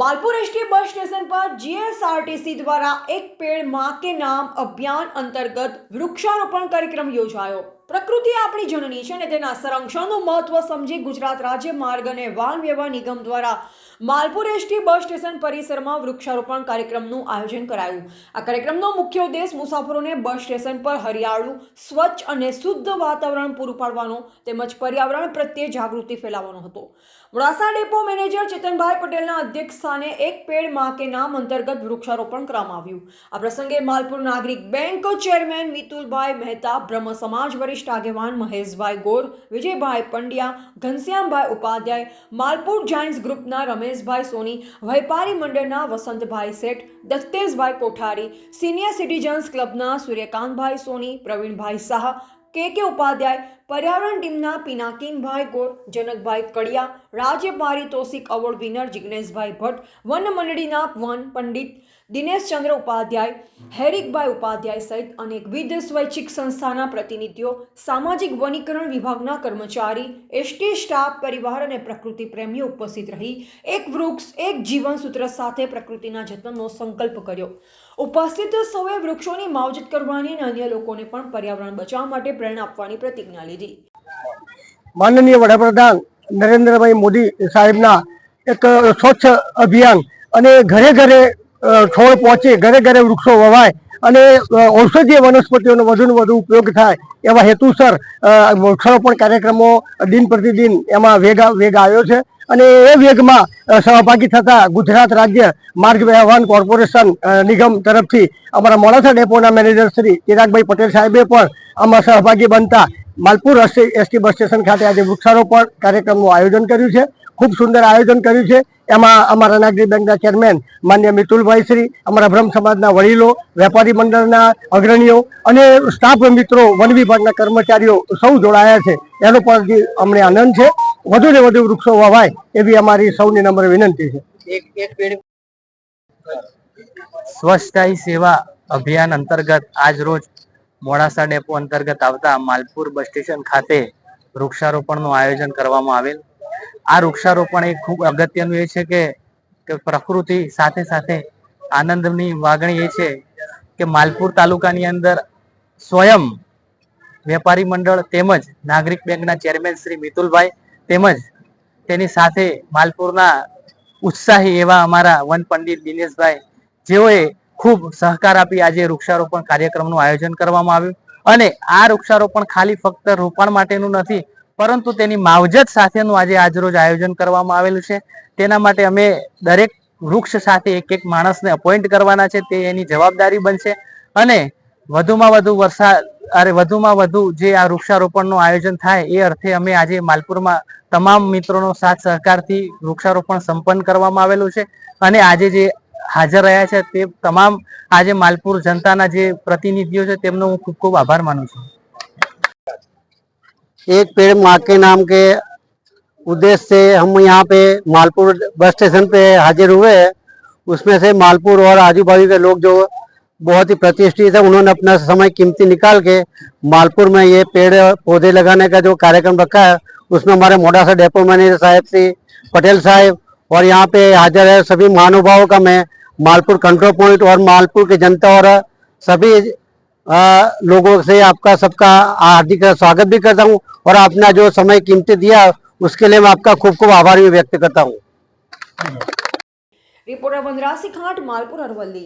Malpur ST bus station પર GSRTC દ્વારા એક પેડ મા કે નામ અભિયાન અંતર્ગત વૃક્ષારોપણ કાર્યક્રમ યોજાયો. પ્રકૃતિ આપણી જનની છે અને તેના સંરક્ષણનું મહત્વ સમજી ગુજરાત રાજ્ય માર્ગ અને વાહન વ્યવહાર નિગમ દ્વારા માલપુર એસટી બસ સ્ટેશન પરિસરમાં વૃક્ષારોપણ કાર્યક્રમનું આયોજન કરાયું. આ કાર્યક્રમનો મુખ્ય ઉદ્દેશ મુસાફરોને બસ સ્ટેશન પર હરિયાળું, સ્વચ્છ અને શુદ્ધ વાતાવરણ પૂરું પાડવાનો તેમજ પર્યાવરણ પ્રત્યે જાગૃતિ ફેલાવવાનો હતો. મોડાસા ડેપો મેનેજર ચેતનભાઈ પટેલના અધ્યક્ષ સ્થાને એક પેડમાં કે નામ અંતર્ગત વૃક્ષારોપણ કરવામાં આવ્યું. આ પ્રસંગે માલપુર નાગરિક બેંક ચેરમેન મિતુલભાઈ મહેતા, બ્રહ્મ સમાજ વરિષ્ઠ આગેવાન મહેશભાઈ ગોર, વિજયભાઈ પંડ્યા, ઘનશ્યામભાઈ ઉપાધ્યાય, માલપુર જાયન્ટ્સ ગ્રુપના રમેશભાઈ સોની, વેપારી મંડળના વસંતભાઈ શેઠ, દત્તેશભાઈ કોઠારી, સિનિયર સિટીઝન્સ ક્લબના સૂર્યકાંતભાઈ સોની, પ્રવીણભાઈ શાહ, કે કે ઉપાધ્યાય પર્યાવરણ ટીમના પિનાકીનભાઈ ગોર, જનકભાઈ કડિયા રાજ્ય પારિતોષિક એવોર્ડ વિનર જિગ્નેશભાઈ ભટ્ટ, વન મંડળીના વન પંડિત દિનેશચંદ્ર ઉપાધ્યાય, હેરિકભાઈ ઉપાધ્યાય સહિત અનેકવિધ સ્વૈચ્છિક સંસ્થાના પ્રતિનિધિઓ, સામાજિક વનીકરણ વિભાગના કર્મચારી, એસટી સ્ટાફ, પરિવાર અને પ્રકૃતિ પ્રેમીઓ ઉપસ્થિત રહી, એક વૃક્ષ, એક જીવન સૂત્ર સાથે પ્રકૃતિના જતનનો સંકલ્પ કર્યો. ઉપસ્થિત સૌએ વૃક્ષોની માવજત કરવાની અને અન્ય લોકોને પણ પર્યાવરણ બચાવવા માટે પ્રેરણા આપવાની પ્રતિજ્ઞા લીધી. માનનીય વડાપ્રધાન નરેન્દ્રભાઈ મોદી સાહેબના એક સ્વચ્છ અભિયાન અને ઘરે ઘરે છોડ પહોંચે, ઘરે ઘરે વૃક્ષો વવાય અને ઔષધીય વનસ્પતિઓનો વધુને વધુ ઉપયોગ થાય એવા હેતુસર વૃક્ષારોપણ કાર્યક્રમો દિન પ્રતિદિન એમાં વેગ વેગ આવ્યો છે અને એ વેગમાં સહભાગી થતા ગુજરાત રાજ્ય માર્ગ વ્યવહાર કોર્પોરેશન નિગમ તરફથી અમારા મોડાસા ડેપોના મેનેજર શ્રી ચિરાગભાઈ પટેલ સાહેબે પણ આમાં સહભાગી બનતા માલપુર એસટી બસ સ્ટેશન ખાતે આજે વૃક્ષારોપણ કાર્યક્રમનું આયોજન કર્યું છે. ખૂબ સુંદર આયોજન કર્યું છે. એમાં અમારા નાગરિક બેંકના ચેરમેન માન્ય મિતુલભાઈ શ્રી અમારા બ્રહ્મ સમાજના વડીલો વેપારી મંડળના અગ્રણીઓ અને સ્ટાફ મિત્રો વન વિભાગના કર્મચારીઓ સૌ જોડાયા છે. એનો પણ અમને આનંદ છે. વધુ ને વધુ વૃક્ષો વવાય એવી અમારી સૌની નમ્ર વિનંતી છે. સ્વચ્છતા સેવા અભિયાન અંતર્ગત આજ રોજ મોડાસા ડેપો અંતર્ગત આવતા માલપુર બસ સ્ટેશન ખાતે વૃક્ષારોપણનું આયોજન કરવામાં આવેલ. આ વૃક્ષારોપણ એ ખૂબ અગત્યનું એ છે કે પ્રકૃતિ સાથે સાથે આનંદની વાગણી એ છે કે માલપુર તાલુકાની અંદર સ્વયં વેપારી મંડળ તેમજ નાગરિક બેંકના ચેરમેન શ્રી મિતુલભાઈ તેમજ તેની સાથે માલપુરના ઉત્સાહી એવા અમારા વન પંડિત દિનેશભાઈ, જેઓએ ખૂબ સહકાર આપી આજે વૃક્ષારોપણ કાર્યક્રમનું આયોજન કરવામાં આવ્યું. અને આ વૃક્ષારોપણ ખાલી ફક્ત રોપણ માટેનું નથી, પરંતુ તેની માવજત સાથેનું આજે આજરોજ આયોજન કરવામાં આવેલું છે. તેના માટે અમે દરેક વૃક્ષ સાથે એક એક માણસને અપોઇન્ટ કરવાના છે, તે એની જવાબદારી બનશે. અને વધુમાં વધુ વરસાદ અરે વધુમાં વધુ જે આ વૃક્ષારોપણનું આયોજન થાય, એ અર્થે અમે આજે માલપુરમાં તમામ મિત્રોનો સાથ સહકારથી વૃક્ષારોપણ સંપન્ન કરવામાં આવેલું છે. અને આજે જે હાજર રહ્યા છે તે તમામ આજે માલપુર જનતાના જે પ્રતિનિધિઓ છે તેમનો હું ખૂબ ખૂબ આભાર માનું છું एक पेड़ माँ के नाम के उद्देश्य से हम यहाँ पे मालपुर बस स्टेशन पे हाजिर हुए हैं उसमें से मालपुर और आजू बाजू के लोग जो बहुत ही प्रतिष्ठित है उन्होंने अपना समय कीमती निकाल के मालपुर में ये पेड़ पौधे लगाने का जो कार्यक्रम रखा है उसमें हमारे मोडासा डेपो मैनेजर साहब श्री पटेल साहब और यहाँ पे हाजिर है सभी महानुभावों का मैं मालपुर कंट्रोल पॉइंट और मालपुर के जनता और सभी आ, लोगों से आपका सबका हार्दिक स्वागत भी करता हूँ और आपने जो समय कीमती दिया उसके लिए मैं आपका खूब खूब आभार भी व्यक्त करता हूँ। रिपोर्टर वंदरा सिखाट मालपुर अरवली